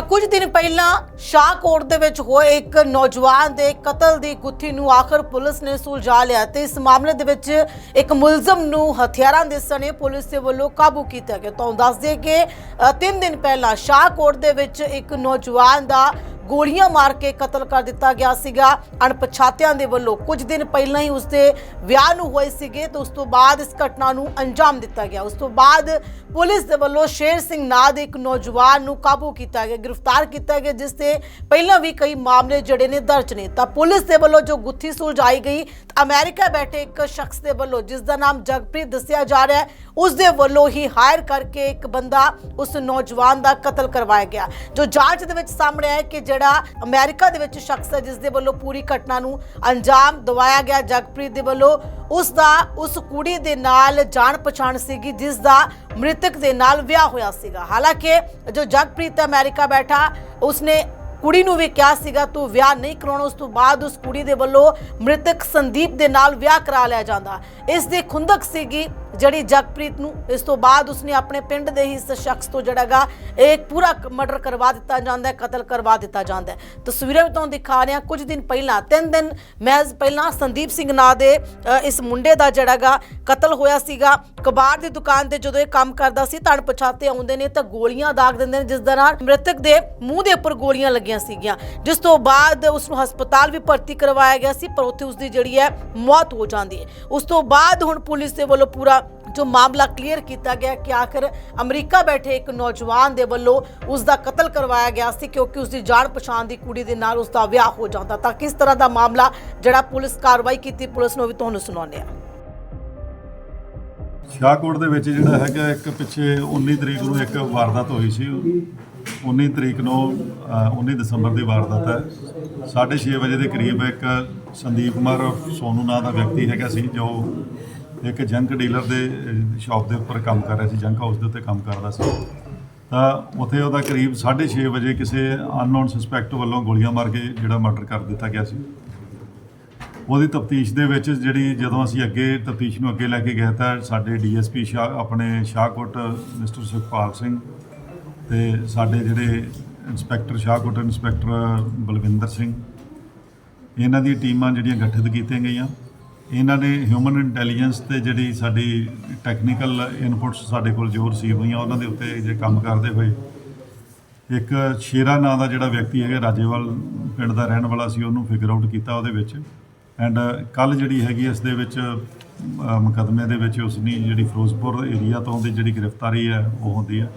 ਤਾਂ ਕੁਝ ਦਿਨ ਪਹਿਲਾਂ ਸ਼ਾਹਕੋਟ ਦੇ ਵਿੱਚ ਹੋਏ ਇੱਕ ਨੌਜਵਾਨ ਦੇ ਕਤਲ ਦੀ ਗੁੱਥੀ ਨੂੰ ਆਖਰ ਪੁਲਿਸ ਨੇ ਸੁਲਝਾ ਲਿਆ ਤੇ ਇਸ ਮਾਮਲੇ ਦੇ ਵਿੱਚ ਇੱਕ ਮੁਲਜ਼ਮ ਨੂੰ ਹਥਿਆਰਾਂ ਦੇ ਸਣੇ ਪੁਲਿਸ ਦੇ ਵੱਲੋਂ ਕਾਬੂ ਕੀਤਾ ਗਿਆ। ਤੁਹਾਨੂੰ ਦੱਸ ਦਈਏ ਕਿ 3 ਦਿਨ ਪਹਿਲਾਂ ਸ਼ਾਹਕੋਟ ਦੇ ਵਿੱਚ ਇੱਕ ਨੌਜਵਾਨ ਦਾ ਗੋਲੀਆਂ ਮਾਰ ਕੇ ਕਤਲ ਕਰ ਦਿੱਤਾ ਗਿਆ ਸੀਗਾ। ਅਣਪਛਾਤਿਆਂ ਦੇ ਵੱਲੋਂ ਕੁਝ ਦਿਨ ਪਹਿਲਾਂ ਹੀ ਉਸਦੇ ਵਿਆਹ ਨੂੰ ਹੋਏ ਸੀਗੇ ਤੇ ਉਸ ਤੋਂ ਬਾਅਦ ਇਸ ਘਟਨਾ ਨੂੰ ਅੰਜਾਮ ਦਿੱਤਾ ਗਿਆ। ਉਸ ਤੋਂ ਬਾਅਦ ਪੁਲਿਸ ਦੇ ਵੱਲੋਂ ਸ਼ੇਰ ਸਿੰਘ ਨਾਂ ਦੇ ਇੱਕ ਨੌਜਵਾਨ ਨੂੰ ਕਾਬੂ ਕੀਤਾ ਗਿਆ, ਗ੍ਰਿਫਤਾਰ ਕੀਤਾ ਗਿਆ, ਜਿਸ ਤੇ ਪਹਿਲਾਂ ਵੀ ਕਈ ਮਾਮਲੇ ਜਿਹੜੇ ਨੇ ਦਰਜ ਨੇ। ਤਾਂ ਪੁਲਿਸ ਦੇ ਵੱਲੋਂ ਜੋ ਗੁੱਥੀ ਸੁਲਝਾਈ ਗਈ, ਤਾਂ ਅਮਰੀਕਾ ਬੈਠੇ ਇੱਕ ਸ਼ਖਸ ਦੇ ਵੱਲੋਂ, ਜਿਸ ਦਾ ਨਾਮ ਜਗਪ੍ਰੀਤ ਦੱਸਿਆ ਜਾ ਰਿਹਾ ਹੈ ਉਸ ਦੇ ਵੱਲੋਂ ਹੀ ਹਾਇਰ ਕਰਕੇ ਇੱਕ ਬੰਦਾ ਉਸ ਨੌਜਵਾਨ ਦਾ ਕਤਲ ਕਰਵਾਇਆ ਗਿਆ। ਜੋ ਜਾਂਚ ਦੇ ਵਿੱਚ ਸਾਹਮਣੇ ਆਇਆ ਕਿ ਜਿਹੜਾ ਅਮਰੀਕਾ ਦੇ ਵਿੱਚ ਸ਼ਖਸ ਹੈ, ਜਿਸ ਦੇ ਵੱਲੋਂ ਪੂਰੀ ਘਟਨਾ ਨੂੰ ਅੰਜਾਮ ਦਵਾਇਆ ਗਿਆ। ਜਗਪ੍ਰੀਤ ਦੇ ਵੱਲੋਂ ਉਸ ਦਾ, ਉਸ ਕੁੜੀ ਦੇ ਨਾਲ ਜਾਣ ਪਛਾਣ ਸੀਗੀ, ਜਿਸ ਦਾ ਮ੍ਰਿਤਕ ਦੇ ਨਾਲ ਵਿਆਹ ਹੋਇਆ ਸੀਗਾ। ਹਾਲਾਂਕਿ ਜੋ ਜਗਪ੍ਰੀਤ ਅਮਰੀਕਾ ਬੈਠਾ, ਉਸਨੇ ਕੁੜੀ ਨੂੰ ਵੀ ਕਿਹਾ ਸੀਗਾ, ਤੂੰ ਵਿਆਹ ਨਹੀਂ ਕਰਾਉਣਾ, ਉਸ ਤੋਂ ਬਾਅਦ ਉਸ ਕੁੜੀ ਦੇ ਵੱਲੋਂ ਮ੍ਰਿਤਕ ਸੰਦੀਪ ਦੇ ਨਾਲ ਵਿਆਹ ਕਰਾ ਲਿਆ ਜਾਂਦਾ। ਇਸ ਦੀ ਖੁੰਦਕ ਸੀਗੀ ਜਿਹੜੀ ਜਗਪ੍ਰੀਤ ਨੂੰ ਇਸ ਤੋਂ ਬਾਅਦ ਉਸਨੇ ਆਪਣੇ ਪਿੰਡ ਦੇ ਹੀ ਇਸ ਸ਼ਖਸ ਤੋਂ ਜਿਹੜਾਗਾ ਇੱਕ ਪੂਰਾ ਮਰਡਰ ਕਰਵਾ ਦਿੱਤਾ ਜਾਂਦਾ ਹੈ, ਕਤਲ ਕਰਵਾ ਦਿੱਤਾ ਜਾਂਦਾ ਹੈ। ਤਸਵੀਰਾਂ ਵੀ ਤੁਹਾਨੂੰ ਦਿਖਾ ਰਿਹਾ ਕੁਝ ਦਿਨ ਪਹਿਲਾਂ, ਤਿੰਨ ਦਿਨ ਮਹਿਜ਼ ਪਹਿਲਾਂ ਸੰਦੀਪ ਸਿੰਘ ਨਾਂ ਦੇ ਇਸ ਮੁੰਡੇ ਦਾ ਜਿਹੜਾਗਾ ਕਤਲ ਹੋਇਆ ਸੀਗਾ। ਕਬਾੜ ਦੀ ਦੁਕਾਨ ਤੇ ਜਦੋਂ ਇਹ ਕੰਮ ਕਰਦਾ ਸੀ ਤਾਂ ਪਛਾਤੇ ਆਉਂਦੇ ਨੇ ਤਾਂ ਗੋਲੀਆਂ ਦਾਗ ਦਿੰਦੇ ਨੇ, ਜਿਸ ਦੇ ਨਾਲ ਮ੍ਰਿਤਕ ਦੇ ਮੂੰਹ ਦੇ ਉੱਪਰ ਗੋਲੀਆਂ ਲੱਗੀਆਂ ਸੀਗੀਆਂ। ਜਿਸ ਤੋਂ ਬਾਅਦ ਉਸ ਨੂੰ ਹਸਪਤਾਲ ਵੀ ਭਰਤੀ ਕਰਵਾਇਆ ਗਿਆ ਸੀ, ਪਰ ਉੱਥੇ ਉਸ ਦੀ ਜਿਹੜੀ ਹੈ, ਮੌਤ ਹੋ ਜਾਂਦੀ ਹੈ। ਉਸ ਤੋਂ ਬਾਅਦ ਹੁਣ ਪੁਲਿਸ ਦੇ ਵੱਲੋਂ ਪੂਰਾ ਜੋ ਮਾਮਲਾ ਕਲੀਅਰ ਕੀਤਾ ਗਿਆ ਕਿ ਆਖਰ ਅਮਰੀਕਾ ਬੈਠੇ ਇੱਕ ਨੌਜਵਾਨ ਦੇ ਵੱਲੋਂ ਉਸ ਦਾ ਕਤਲ ਕਰਵਾਇਆ ਗਿਆ ਸੀ ਕਿਉਂਕਿ ਉਸ ਦੀ ਜਾਣ ਪਛਾਣ ਦੀ ਕੁੜੀ ਦੇ ਨਾਲ ਉਸ ਦਾ ਵਿਆਹ ਹੋ ਜਾਂਦਾ ਤਾਂ ਕਿਸ ਤਰ੍ਹਾਂ ਦਾ ਮਾਮਲਾ ਜਿਹੜਾ ਪੁਲਿਸ ਕਾਰਵਾਈ ਕੀਤੀ ਪੁਲਿਸ ਨੂੰ ਵੀ ਤੁਹਾਨੂੰ ਸੁਣਾਉਂਦੇ ਹਾਂ। ਸ਼ਾਹਕੋਟ ਦੇ ਵਿੱਚ ਜਿਹੜਾ ਹੈਗਾ ਇੱਕ ਪਿੱਛੇ 19 ਤਰੀਕ ਨੂੰ ਇੱਕ ਵਾਰਦਾਤ ਹੋਈ ਸੀ। 19 ਤਰੀਕ ਨੂੰ ਅ, 19 ਦਸੰਬਰ ਦੀ ਵਾਰਦਾਤ ਹੈ। 6:30 ਵਜੇ ਦੇ ਕਰੀਬ ਇੱਕ ਸੰਦੀਪ ਕੁਮਾਰ ਸੋਨੂ ਨਾਂ ਦਾ ਵਿਅਕਤੀ ਹੈਗਾ ਸੀ ਜੋ ਇੱਕ ਜੰਕ ਡੀਲਰ ਦੇ ਸ਼ਾਪ ਦੇ ਉੱਪਰ ਕੰਮ ਕਰ ਰਿਹਾ ਸੀ, ਜੰਕ ਹਾਊਸ ਦੇ ਉੱਤੇ ਕੰਮ ਕਰਦਾ ਸੀ। ਤਾਂ ਉੱਥੇ ਉਹਦਾ ਕਰੀਬ 6:30 ਵਜੇ ਕਿਸੇ ਅਨਨੋਨ ਸਸਪੈਕਟ ਵੱਲੋਂ ਗੋਲੀਆਂ ਮਾਰ ਕੇ ਜਿਹੜਾ ਮਰਡਰ ਕਰ ਦਿੱਤਾ ਗਿਆ ਸੀ। ਉਹਦੀ ਤਫਤੀਸ਼ ਦੇ ਵਿੱਚ ਜਿਹੜੀ ਜਦੋਂ ਅਸੀਂ ਅੱਗੇ ਤਫਤੀਸ਼ ਨੂੰ ਅੱਗੇ ਲੈ ਕੇ ਗਏ ਤਾਂ ਸਾਡੇ ਡੀਐਸਪੀ ਸ਼ਾਹ, ਆਪਣੇ ਸ਼ਾਹਕੋਟ ਮਿਸਟਰ ਸੁਖਪਾਲ ਸਿੰਘ ਤੇ ਸਾਡੇ ਜਿਹੜੇ ਇੰਸਪੈਕਟਰ, ਸ਼ਾਹਕੋਟ ਇੰਸਪੈਕਟਰ ਬਲਵਿੰਦਰ ਸਿੰਘ, ਇਹਨਾਂ ਦੀ ਟੀਮਾਂ ਜਿਹੜੀਆਂ ਗਠਿਤ ਕੀਤੀਆਂ ਗਈਆਂ। ਇਹਨਾਂ ਨੇ ਹਿਊਮਨ ਇੰਟੈਲੀਜੈਂਸ ਤੇ ਜਿਹੜੀ ਸਾਡੀ ਟੈਕਨੀਕਲ ਇਨਪੁਟਸ ਸਾਡੇ ਕੋਲ ਜੋ ਰਿਸੀਵ ਹੋਈਆਂ ਉਹਨਾਂ ਦੇ ਉੱਤੇ ਜੇ ਕੰਮ ਕਰਦੇ ਹੋਏ ਇੱਕ ਸ਼ੇਰਾ ਨਾਂ ਦਾ ਜਿਹੜਾ ਵਿਅਕਤੀ ਹੈਗਾ ਰਾਜੇਵਾਲ ਪਿੰਡ ਦਾ ਰਹਿਣ ਵਾਲਾ ਸੀ ਉਹਨੂੰ ਫਿਗਰ ਆਊਟ ਕੀਤਾ ਉਹਦੇ ਵਿੱਚ। ਐਂਡ ਕੱਲ ਜਿਹੜੀ ਹੈਗੀ ਇਸ ਦੇ ਵਿੱਚ ਅ, ਮੁਕੱਦਮੇ ਦੇ ਵਿੱਚ ਉਸ ਦੀ ਜਿਹੜੀ ਫਿਰੋਜ਼ਪੁਰ ਏਰੀਆ ਤੋਂ ਦੀ ਜਿਹੜੀ ਗ੍ਰਿਫਤਾਰੀ ਹੈ ਉਹ ਹੁੰਦੀ ਹੈ।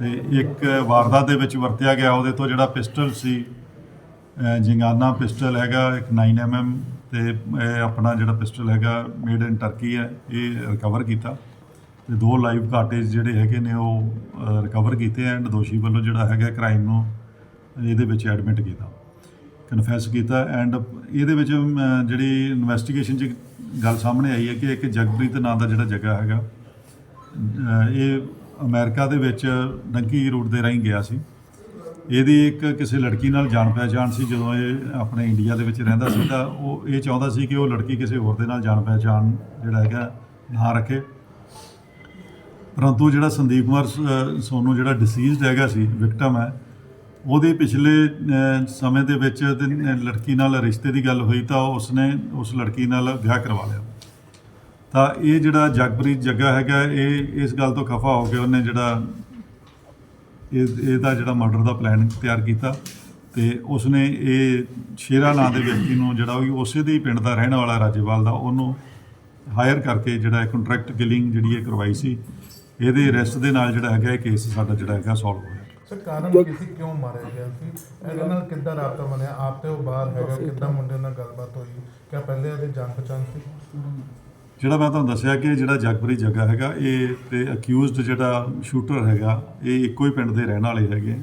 ਤੇ ਇੱਕ ਵਾਰਦਾਤ ਦੇ ਵਿੱਚ ਵਰਤਿਆ ਗਿਆ ਉਹਦੇ ਤੋਂ ਜਿਹੜਾ ਪਿਸਟਲ ਸੀ ਅ, ਜਿੰਗਾਨਾ ਪਿਸਟਲ ਹੈਗਾ ਇੱਕ 9mm ਤੇ ਇਹ ਆਪਣਾ ਜਿਹੜਾ ਪਿਸਟਲ ਹੈਗਾ ਮੇਡ ਇਨ ਟਰਕੀ ਹੈ, ਇਹ ਰਿਕਵਰ ਕੀਤਾ। ਤੇ ਦੋ ਲਾਈਵ ਕਾਰਟੇਜ ਜਿਹੜੇ ਹੈਗੇ ਨੇ ਉਹ ਰਿਕਵਰ ਕੀਤੇ ਐਂਡ ਦੋਸ਼ੀ ਵੱਲੋਂ ਜਿਹੜਾ ਹੈਗਾ ਕ੍ਰਾਈਮ ਨੂੰ ਇਹਦੇ ਵਿੱਚ ਐਡਮਿਟ ਕੀਤਾ। ਕਨਫੈਸ ਕੀਤਾ ਐਂਡ ਇਹਦੇ ਵਿੱਚ ਜਿਹੜੀ ਇਨਵੈਸਟੀਗੇਸ਼ਨ 'ਚ ਗੱਲ ਸਾਹਮਣੇ ਆਈ ਹੈ ਕਿ ਇੱਕ ਜਗਪ੍ਰੀਤ ਨਾਂ ਦਾ ਜਿਹੜਾ ਜਗ੍ਹਾ ਹੈਗਾ ਇਹ ਅਮਰੀਕਾ ਦੇ ਵਿੱਚ ਡੰਕੀ ਰੂਟ ਦੇ ਰਾਹੀਂ ਗਿਆ ਸੀ। ਇਹਦੀ ਇੱਕ ਕਿਸੇ ਲੜਕੀ ਨਾਲ ਜਾਣ ਪਹਿਚਾਣ ਸੀ, ਜਦੋਂ ਇਹ ਆਪਣੇ ਇੰਡੀਆ ਦੇ ਵਿੱਚ ਰਹਿੰਦਾ ਸੀ, ਤਾਂ ਉਹ ਇਹ ਚਾਹੁੰਦਾ ਸੀ ਕਿ ਉਹ ਲੜਕੀ ਕਿਸੇ ਹੋਰ ਦੇ ਨਾਲ ਜਾਣ ਪਹਿਚਾਣ ਜਿਹੜਾ ਹੈਗਾ, ਨਾ ਰੱਖੇ। ਪਰੰਤੂ ਜਿਹੜਾ ਸੰਦੀਪ ਕੁਮਾਰ ਸ- ਸੋਨੂ ਜਿਹੜਾ ਡਿਸੀਜ਼ਡ ਹੈਗਾ ਸੀ ਵਿਕਟਮ ਹੈ, ਉਹਦੇ ਪਿਛਲੇ ਸਮੇਂ ਦੇ ਵਿੱਚ ਲੜਕੀ ਨਾਲ ਰਿਸ਼ਤੇ ਦੀ ਗੱਲ ਹੋਈ, ਤਾਂ ਉਸਨੇ ਉਸ ਲੜਕੀ ਨਾਲ ਵਿਆਹ ਕਰਵਾ ਲਿਆ। ਤਾਂ ਇਹ ਜਿਹੜਾ ਜਗਪ੍ਰੀਤ ਜੱਗਾ ਹੈਗਾ, ਇਹ, ਇਸ ਗੱਲ ਤੋਂ ਖਫਾ ਹੋ ਕੇ ਉਹਨੇ ਜਿਹੜਾ ਇਹ, ਇਹਦਾ ਜਿਹੜਾ ਮਰਡਰ ਦਾ ਪਲਾਨ ਤਿਆਰ ਕੀਤਾ ਤੇ ਉਸਨੇ ਇਹ ਸ਼ੇਰਾ ਨਾਂ ਦੇ ਵਿਅਕਤੀ ਨੂੰ ਜਿਹੜਾ ਉਹ ਉਸੇ ਦੇ ਪਿੰਡ ਦਾ ਰਹਿਣ ਵਾਲਾ ਰਾਜੇਵਾਲ ਦਾ ਉਹਨੂੰ ਹਾਇਰ ਕਰਕੇ ਜਿਹੜਾ ਕੰਟਰੈਕਟ ਕਿਲਿੰਗ ਜਿਹੜੀ ਇਹ ਕਰਵਾਈ ਸੀ, ਇਹਦੇ ਅਰੈਸਟ ਦੇ ਨਾਲ ਜਿਹੜਾ ਹੈਗਾ ਇਹ ਕੇਸ ਸਾਡਾ ਜਿਹੜਾ ਹੈਗਾ ਸੋਲਵ ਹੋਇਆ ਸਰ, ਕਾਰਨ ਕਿਸੇ ਕਿਉਂ ਮਾਰਿਆ ਗਿਆ ਸੀ? ਇਹਦੇ ਨਾਲ ਕਿੱਦਾਂ ਰਾਬਤਾ ਬਣਿਆ? ਆਪ ਤੇ ਉਹ ਬਾਹਰ ਹੈਗਾ, ਕਿੱਦਾਂ ਮੁੰਡੇ ਨਾਲ ਗੱਲਬਾਤ ਹੋਈ? ਕਿਆ ਪਹਿਲੇ ਇਹਦੇ ਜਾਣ ਪਛਾਣ ਸੀ? ਜਿਹੜਾ ਮੈਂ ਤੁਹਾਨੂੰ ਦੱਸਿਆ ਕਿ ਜਿਹੜਾ ਜਗਪ੍ਰੀਤ ਜੱਗਾ ਹੈਗਾ ਇਹ ਤੇ ਅਕਿਊਜ਼ਡ ਜਿਹੜਾ ਸ਼ੂਟਰ ਹੈਗਾ ਇਹ ਇੱਕੋ ਹੀ ਪਿੰਡ ਦੇ ਰਹਿਣ ਵਾਲੇ ਹੈਗੇ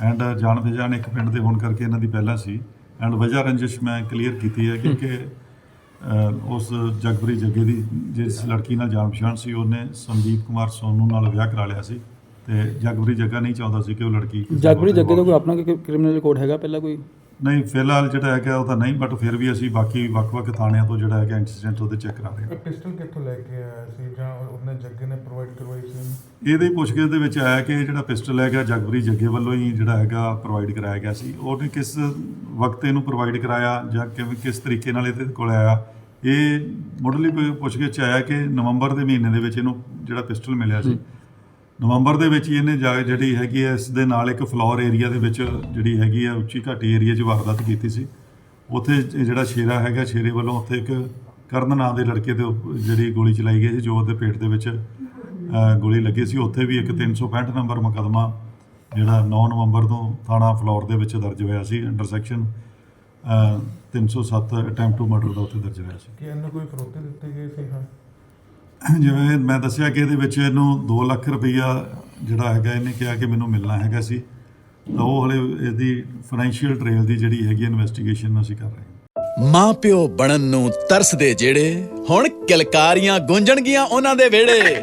ਐਂਡ ਜਾਣ ਪਛਾਣ ਇੱਕ ਪਿੰਡ ਦੇ ਹੋਣ ਕਰਕੇ ਇਹਨਾਂ ਦੀ ਪਹਿਲਾਂ ਸੀ। ਐਂਡ ਵਜ੍ਹਾ ਰੰਜਿਸ਼ ਮੈਂ ਕਲੀਅਰ ਕੀਤੀ ਹੈ ਕਿ ਕਿ ਅਹ, ਉਸ ਜਗਪ੍ਰੀਤ ਜੱਗੇ ਦੀ ਜਿਸ ਲੜਕੀ ਨਾਲ ਜਾਣ ਪਛਾਣ ਸੀ ਉਹਨੇ ਸੰਦੀਪ ਕੁਮਾਰ ਸੋਨੂ ਨਾਲ ਵਿਆਹ ਕਰਾ ਲਿਆ ਸੀ। ਤੇ ਜਗਪ੍ਰੀਤ ਜੱਗਾ ਨਹੀਂ ਚਾਹੁੰਦਾ ਸੀ ਕਿ ਉਹ ਲੜਕੀ ਦੇ ਜੱਗੇ ਦਾ ਕੋਈ ਆਪਣਾ ਕ੍ਰਿਮੀਨਲ ਰਿਕਾਰਡ ਹੈਗਾ ਪਹਿਲਾਂ ਕੋਈ? ਨਹੀਂ ਫਿਲਹਾਲ ਜਿਹੜਾ ਹੈਗਾ ਉਹ ਤਾਂ ਨਹੀਂ ਬਟ ਫਿਰ ਵੀ ਅਸੀਂ ਬਾਕੀ ਵੱਖ-ਵੱਖ ਥਾਣਿਆਂ ਤੋਂ ਜਿਹੜਾ ਹੈਗਾ ਇੰਸੀਡੈਂਟ ਉਹਦੇ ਚੈੱਕ ਕਰਾ ਰਹੇ ਹਾਂ। ਪਿਸਟਲ ਕਿੱਥੋਂ ਲੈ ਕੇ ਆਇਆ ਸੀ ਜਾਂ ਉਹਨੇ ਜੱਗੇ ਨੇ ਪ੍ਰੋਵਾਈਡ ਕਰਵਾਈ ਸੀ? ਇਹਦੇ ਪੁੱਛਗਿੱਛ ਦੇ ਵਿੱਚ ਆਇਆ ਕਿ ਇਹ ਜਿਹੜਾ ਪਿਸਟਲ ਹੈਗਾ ਜਗਬਰੀ ਜੱਗੇ ਵੱਲੋਂ ਹੀ ਜਿਹੜਾ ਹੈਗਾ ਪ੍ਰੋਵਾਈਡ ਕਰਾਇਆ ਗਿਆ ਸੀ। ਉਹਨੇ ਕਿਸ ਵਕਤ ਇਹਨੂੰ ਪ੍ਰੋਵਾਈਡ ਕਰਾਇਆ ਜਾਂ ਕਿਵੇਂ ਕਿਸ ਤਰੀਕੇ ਨਾਲ ਇਹਦੇ ਕੋਲ ਆਇਆ? ਇਹ ਮੁੱਢਲੀ ਪੁ- ਪੁੱਛਗਿੱਛ 'ਚ ਆਇਆ ਕਿ ਨਵੰਬਰ ਦੇ ਮਹੀਨੇ ਦੇ ਵਿੱਚ ਇਹਨੂੰ ਜਿਹੜਾ ਪਿਸਟਲ ਮਿਲਿਆ ਸੀ। ਨਵੰਬਰ ਦੇ ਵਿੱਚ ਹੀ ਇਹਨੇ ਜਾ ਜਿਹੜੀ ਹੈਗੀ ਹੈ ਇਸ ਦੇ ਨਾਲ ਇੱਕ ਫਲੋਰ ਏਰੀਆ ਦੇ ਵਿੱਚ ਜਿਹੜੀ ਹੈਗੀ ਹੈ ਉੱਚੀ ਘਾਟੀ ਏਰੀਆ 'ਚ ਵਾਰਦਾਤ ਕੀਤੀ ਸੀ। ਉੱਥੇ ਇਹ ਜਿਹੜਾ ਸ਼ੇਰਾ ਹੈਗਾ ਸ਼ੇਰੇ ਵੱਲੋਂ ਉੱਥੇ ਇੱਕ ਕਰਨ ਨਾਂ ਦੇ ਲੜਕੇ ਤੇ ਉੱਪ- ਜਿਹੜੀ ਗੋਲੀ ਚਲਾਈ ਗਈ ਸੀ ਜੋ ਉਹਦੇ ਪੇਟ ਦੇ ਵਿੱਚ ਅ, ਗੋਲੀ ਲੱਗੀ ਸੀ। ਉੱਥੇ ਵੀ ਇੱਕ 365 ਨੰਬਰ ਮੁਕੱਦਮਾ ਜਿਹੜਾ 9 ਨਵੰਬਰ ਤੋਂ ਥਾਣਾ ਫਲੋਰ ਦੇ ਵਿੱਚ ਦਰਜ ਹੋਇਆ ਸੀ। Under section 307 attempt to murder ਦਾ ਉੱਥੇ ਦਰਜ ਹੋਇਆ ਸੀ। ਕਿ ਇਹਨੂੰ ਕੋਈ ਫਰੋਤੇ ਦਿੱਤੇ ਗਏ ਸੀ ਹਾਂ। ਜਿਵੇਂ ਮੈਂ ਦੱਸਿਆ ਕਿ ਇਹਦੇ ਵਿੱਚ ਇਹਨੂੰ 2 ਲੱਖ ਰੁਪਈਆ ਜਿਹੜਾ ਹੈਗਾ, ਇਹਨੇ ਕਿਹਾ ਕਿ ਮੈਨੂੰ ਮਿਲਣਾ ਹੈਗਾ ਸੀ। ਤਾਂ ਉਹ ਹਲੇ ਇਹਦੀ ਫਾਈਨੈਂਸ਼ੀਅਲ ਟ੍ਰੇਲ ਦੀ ਜਿਹੜੀ ਹੈਗੀ ਇਨਵੈਸਟੀਗੇਸ਼ਨ ਅਸੀਂ ਕਰ ਰਹੇ ਹਾਂ। ਮਾਂ ਪਿਓ ਬਣਨ ਨੂੰ ਤਰਸਦੇ ਜਿਹੜੇ ਹੁਣ ਕਿਲਕਾਰੀਆਂ ਗੂੰਜਣਗੀਆਂ ਉਹਨਾਂ ਦੇ ਵਿਹੜੇ।